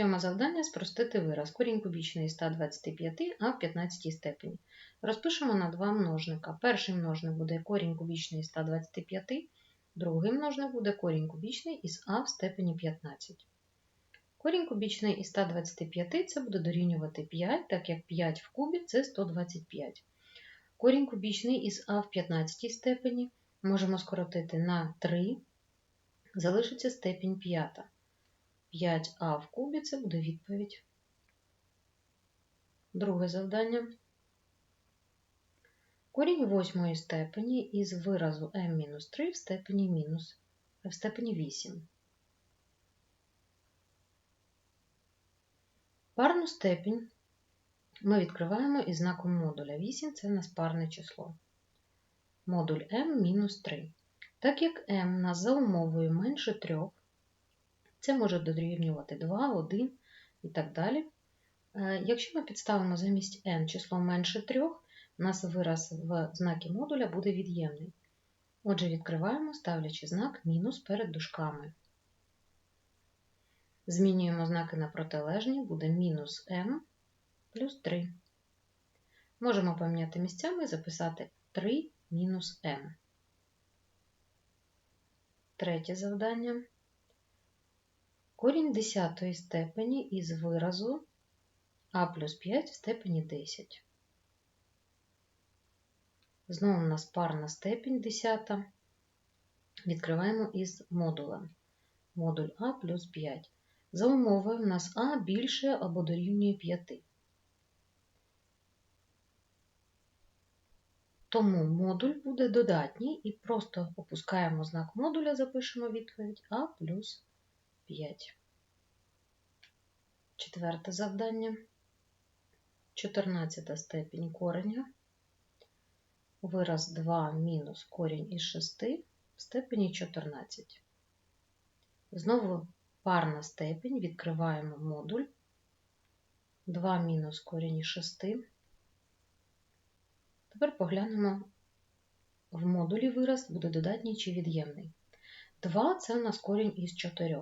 Сьоме завдання спростити вираз. Корінь кубічний із 125, а в 15 степені. Розпишемо на два множника. Перший множник буде корінь кубічний із 125, другий множник буде корінь кубічний із а в степені 15. Корінь кубічний із 125 це буде дорівнювати 5, так як 5 в кубі це 125. Корінь кубічний із а в 15 степені можемо скоротити на 3, залишиться степінь 5. 5а в кубі це буде відповідь. Друге завдання. Корінь восьмої степені із виразу m-3 в степені мінус в степені 8. Парну степінь ми відкриваємо із знаком модуля 8 це в нас парне число. Модуль m мінус 3. Так як m нас за умовою менше 3, це може дорівнювати 2, 1 і так далі. Е, якщо ми підставимо замість n число менше 3, у нас вираз в знакі модуля буде від'ємний. Отже, відкриваємо, ставлячи знак мінус перед дужками. Змінюємо знаки на протилежні, буде мінус m плюс 3. Можемо поміняти місцями і записати 3 мінус m. Третє завдання. Корінь десятої степені із виразу а плюс 5 в степені 10. Знову у нас парна степінь 10. Відкриваємо із модулем. Модуль А плюс 5. За умовою у нас А більше або дорівнює 5. Тому модуль буде додатній і просто опускаємо знак модуля, запишемо відповідь А плюс 5. Четверте завдання. 14 степінь кореня. Вираз 2 мінус корінь із 6 в степені 14. Знову парна степінь, відкриваємо модуль. 2 мінус корінь із 6. Тепер поглянемо в модулі вираз буде додатній чи від'ємний. 2 це у нас корінь із 4.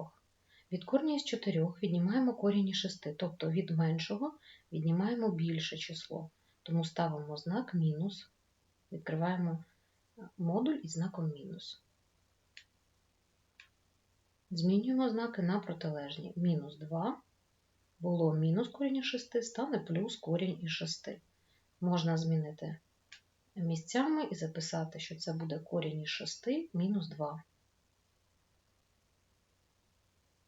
Від корня із 4 віднімаємо корінь із 6, тобто від меншого віднімаємо більше число. Тому ставимо знак мінус, відкриваємо модуль із знаком мінус. Змінюємо знаки на протилежні. Мінус 2 було мінус корінь із 6, стане плюс корінь із 6. Можна змінити місцями і записати, що це буде корінь із 6 мінус 2.